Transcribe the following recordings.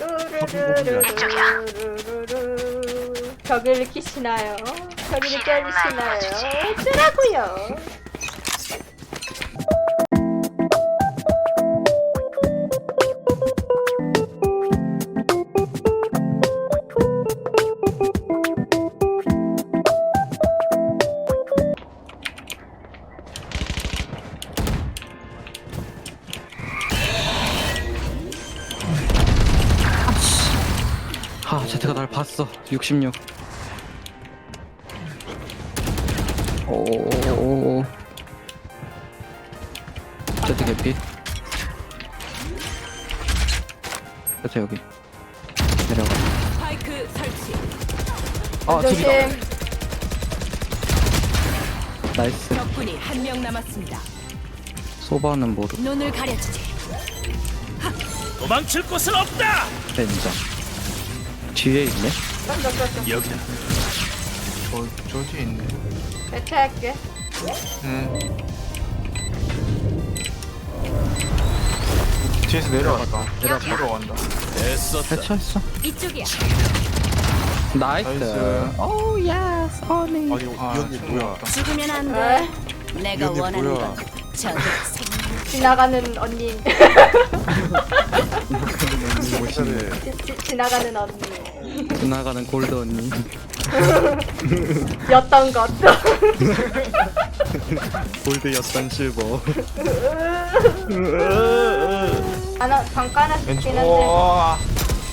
루루루루루루루 벽을 키시나요? 벽을 깨지시나요? 어쩌라고요? 날 봤어 66 오오오오 제트 개피 제트 여기 내려가 스파이크 설치. 아 조심. 저기다 나이스 적군이 한 명 남았습니다. 소바는 모르 눈을 가려주지. 도망칠 곳은 없다. 인정 뒤에 있네 여기다. 저, 저 뒤에 있네. 배치할게. 응. 뒤에서 내려왔다. 내려왔다. 내려간다. 애썼다. 해체했어 이쪽이야. 나이스 나이스. 오 예스 어니 아니 이 아, 언니 뭐야? 죽으면 안 에? 돼. 내가 언니 원하는 뭐야? 건 저기 생. 지나가는 언니. 멋있네. 지, 지, 지나가는 언니. 지나가는 골드 언니 였던 것. 골드 였던 실버 하나 잠깐 왼쪽. 죽긴 한데. 어,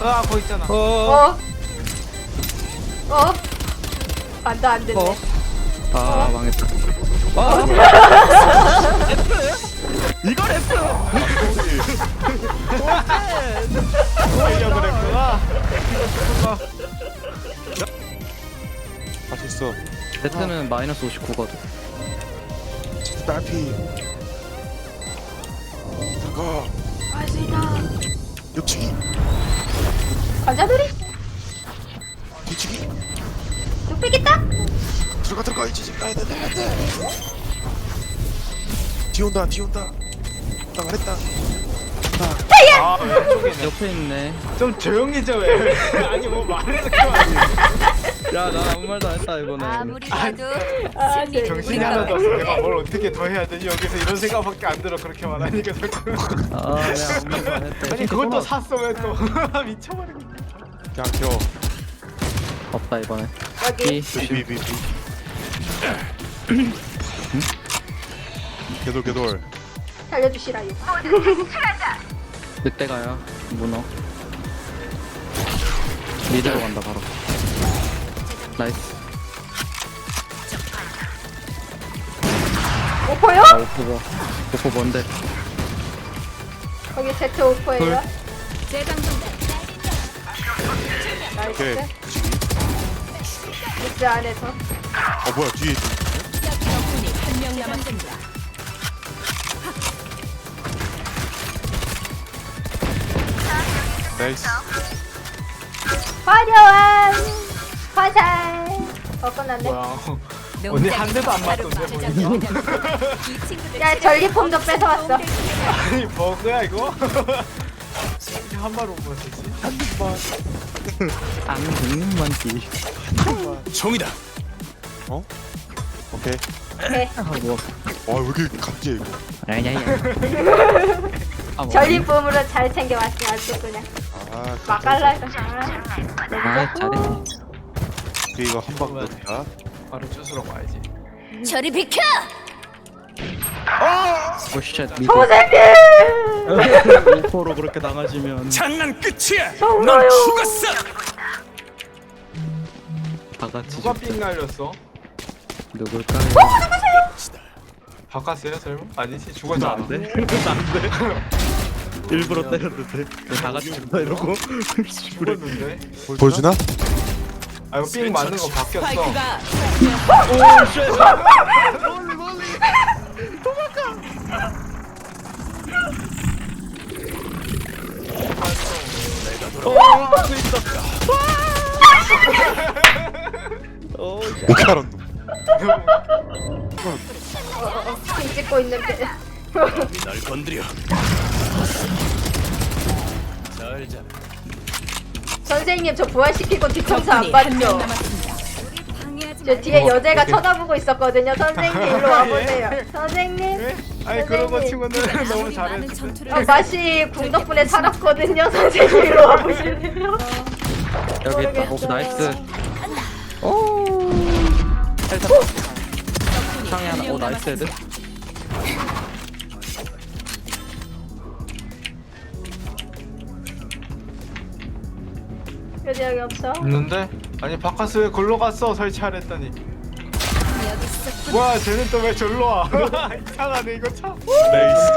아, 거기 있잖아. 어? 어? 안돼 안 됐네. 어? 아 망했다 아 이걸 했어 하려고 그랬구나. 다시 있어. 제트는 마이너스 59거든 딸피. 들어가. 할수 있다. 옆치기. 과자들이 뒤치기. 뚝배기 있다. 들어가 들어가 이제 지금 가야 돼 돼. 뒤 온다 뒤 온다. 나 말했다. 아, 왼쪽이네. 옆에 있네 좀 조용히 좀 해. 아니, 뭐 말해서 그만해. 야나 아무 말도 안 했다 이번에 아무리 봐도 아, 승리 정신이 하나도 없어. 내가 뭘 어떻게 더 해야 되지? 여기서 이런 생각밖에 안 들어. 그렇게 말하니까 자꾸. 아 내가 아무 말도 안 했다 아니, 그것도 샀어, 왜 또. 미쳐버리겠네. 그냥 켜. 없다 이번에 여기 비비비비. 개돌 개돌. 살려주시라요. 늑대 가야 문어 미드로 간다 바로 나이스 오퍼요? 아 오퍼 오퍼 뭔데 거기 제트 오퍼예요. 오케이. 나이스. 미스 안에서. 어 뭐야 뒤에 있어. 적군이 한 명 남았습니다. 나이스. 화려한 화살. 어 끝났네. 뭐야. 언니 한 대도 안 맞던데, 뭐. 야 전리품도 뺏어왔어. 아니, 버그야, 이거? 한발 오버 되지? 안 죽는 만지 총이다. 어? 오케이. 네. 아뭐 와 왜 이렇게 강제 이거. 야야야 아, 뭐. 전리품으로 잘 챙겨왔어 아주 그냥. 아. 맛깔나서. 아 잘했네 그 이거 한방 넣자. 바로 주스러 가야지. 저리 비켜. 오쉣 선생님. 오퍼로 그렇게 당하시면 장난 끝이야. 넌 죽었어. 다 같이 누가. 삥 날렸어? 누굴까요? 바꿨어요, 설마? 아니지, 죽었지 않아. 나안돼 나안돼 일부러 때렸는데 다 같이 죽다 이러고 죽었는데? 보여주나? 아, 이거 삥 맞는 거 바뀌었어. 스파이크가 어떻게 찍고 있는데. 널 건드려. 잘 자. 선생님 저 부활시키고 뒤통수 안 봤죠? 저 뒤에 어, 여자가 오케이. 쳐다보고 있었거든요. 선생님 일로 와보세요. 선생님. 왜? 아니 그런 거 선생님. 너무 잘했는데. 전투를 어, 맛이 궁 덕분에 살았거든요. 선생님 일로 와보실래요? 여기 있다. 오 모르겠어요. 나이스. 오. 살짝 적군이 상에 하나. 오 나이스 헤드. 여기 없어. 없는데? 아니 바카스 왜 골로 갔어 설치하랬더니 여기. 뭐야 쟤는 또 왜 절로 와 이상하네 이거 참 레이스.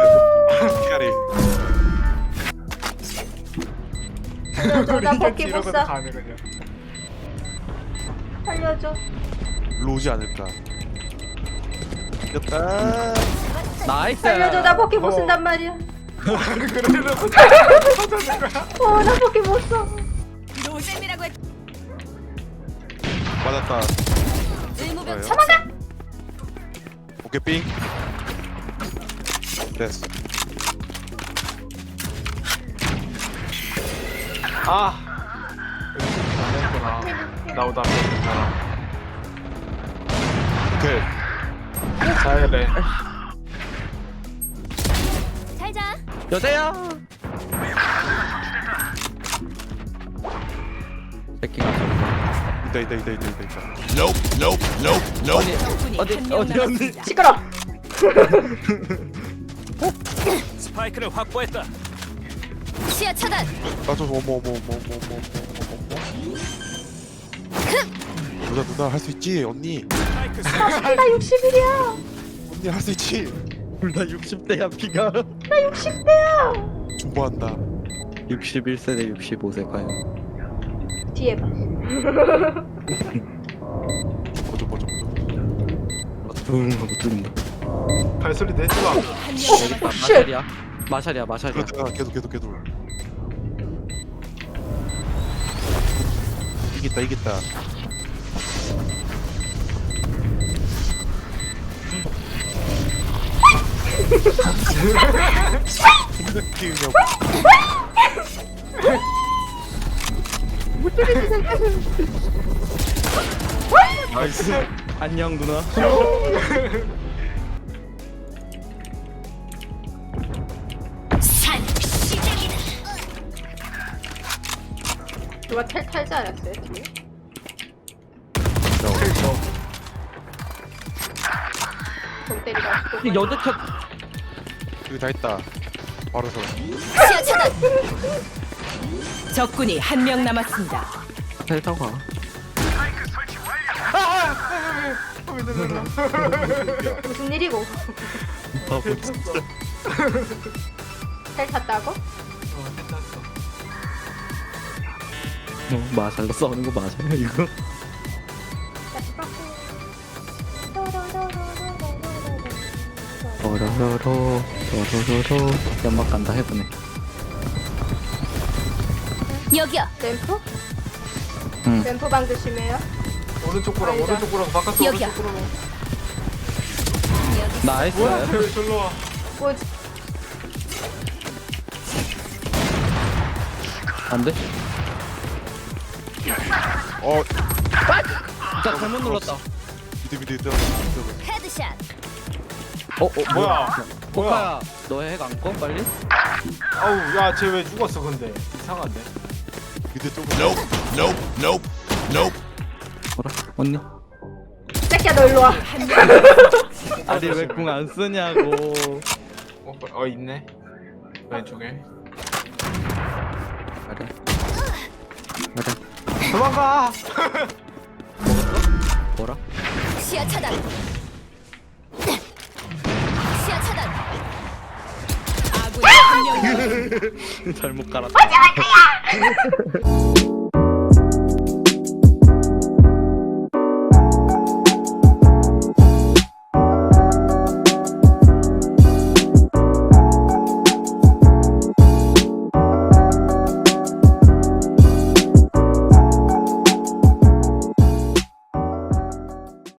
피아리. 살려줘. 나 이러고 못 사. 가네 그냥 살려줘. 일로 오지 않을까. 이겼다. 나이스. 살려줘. 나 버키 못 어. 쓴단 말이야. 그래도 터졌는 거야 어, 나 버키 못 써. 맞았다. 의무병. 처마. 오케이 삥. 됐어. 아 나오다 뺐구나 오케이. 잘해 잘 자. 여자야. 새끼가 있다 있다 있다 있다 있다. 있다. Nope, nope, nope, nope. 적군이 어디 어디 언니? 남았습니다. 시끄러. 스파이크를 확보했다. 시야 차단. 나저 어머 어머 어머 어머 어머 어머 어머. 누나 누나 할 수 있지 언니. 스파이크 나 60일이야. 언니 할 수 있지. 둘다 60대야 피가. 나 60대야. 존버한다. 61세대 65세 가요. 뒤에 봐. 뭐죠 뭐죠 뭐죠. 둥 하고 뚫린다. 발소리 내지 마. 마샬이야. 마샬이야 마샬이야. 그렇다 계속 계속 계속. 이겼다 이겼다. 키우냐고. 나이스. 안녕 누나. 누가 텔 탈지 않았어요? 뒤에? 돈 때리다. 이 여자 첫 여기 다 있다. 바로 서. 시야 차단. 적군이 한 명 남았습니다. 텔 타고 가. 무슨 일이고? 바보 진짜. 텔 탔다고? 어, 마샬로 싸우는 거 맞아요 이거? 어러러러 어러러러 연막 간다 해보네. 여기요. 램프? 응. 램프 방 조심해요. 오른쪽 보라 아니다. 오른쪽 보라 바카스 여기야. 오른쪽 보라 여기 나이스. 뭐야 왜 절로 와뭐안 돼? 어 진짜 잘못 눌렀다. 미드 미드 미드. 미드. 헤드샷. 어, 어 뭐야 뭐야 코카야, 너핵안 꺼? 빨리? 아우 야쟤 왜 죽었어 근데 이상한데 미드 쪽으로. Nope, nope, nope, nope. 뭐라? 언니? 새끼야 너 일로 와. 아니 왜 궁 안 쓰냐고. 어, 어 있네 왼쪽에 가자. 가자. 도망가 뭐라? 시야 차단. 아군이 한명 남았습니다. 잘못 깔았다.